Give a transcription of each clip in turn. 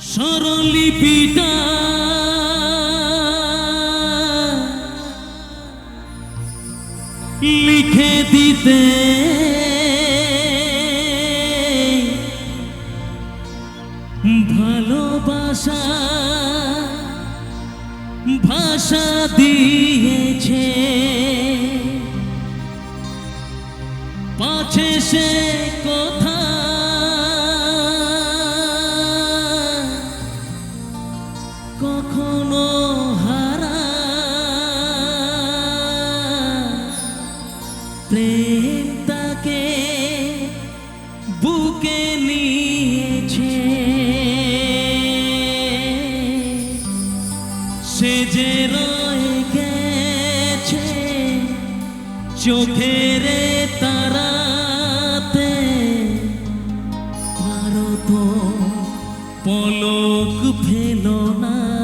স্বরলিপিটা। লিখে দিতে। ভালোবাসা ভাষা দিয়েছে। পাছে সে কথা যে রয়ে গেছে চোখের তারাতে পারো তো পলক ফেলো না।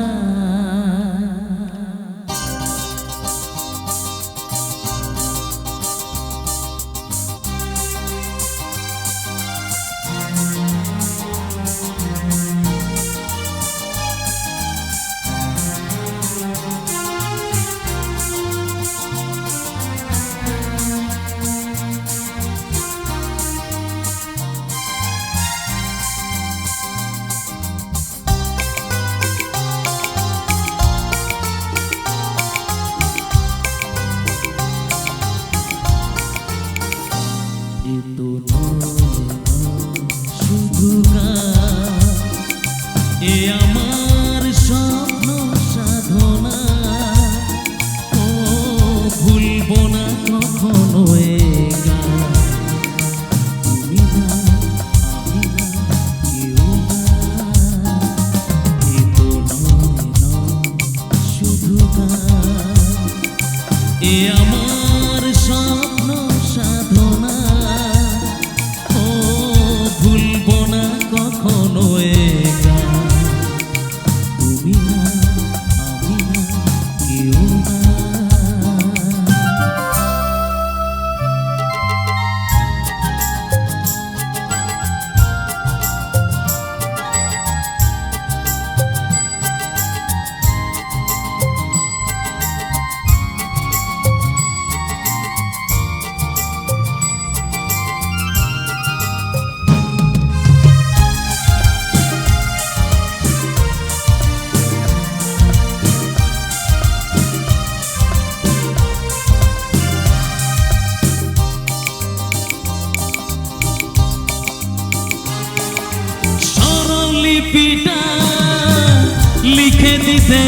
এ আমার স্বপ্ন সাধনা। ও ভুলব না কখনো স্বরলিপিটা লিখে দিতে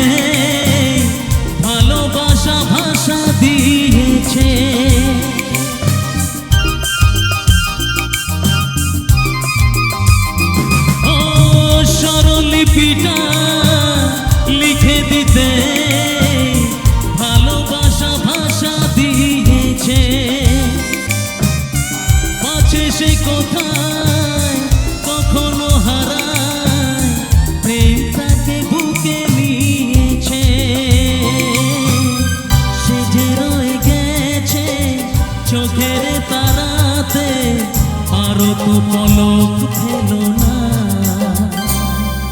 পলক ফেলো না।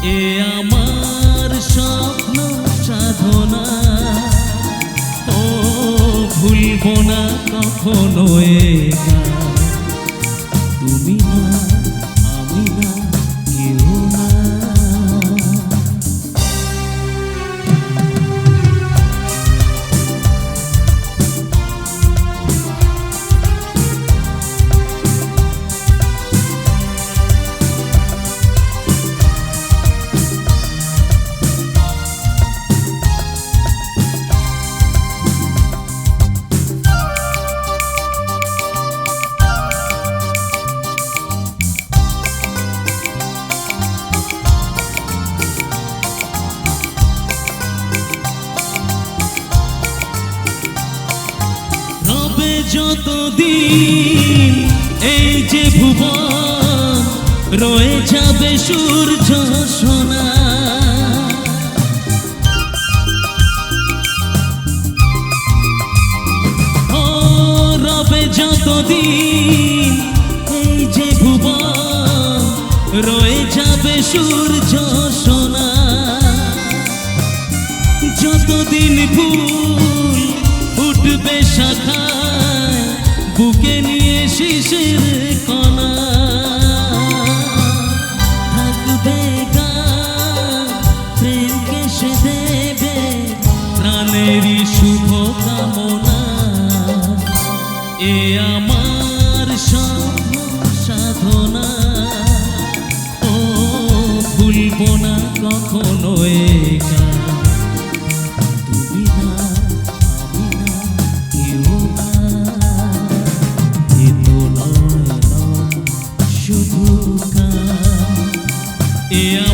এ স্বপ্ন সাধনা। ও ভুলবো না কখনো এ যতদিন এই যে ভুবন রয়ে যাবে সূর্য সোনা রবে যতদিন এই যে ভুবন রয়ে যাবে সূর্য সোনা যতদিন ফুল উঠবে শাখায় বুকে নিয়ে শিশির কণা। থাকবে গান প্রেমকে সে দেবে প্রাণেরই শুভ কামনা। এ আমার সাধনা। ও ভুলব না কখনো একা নয়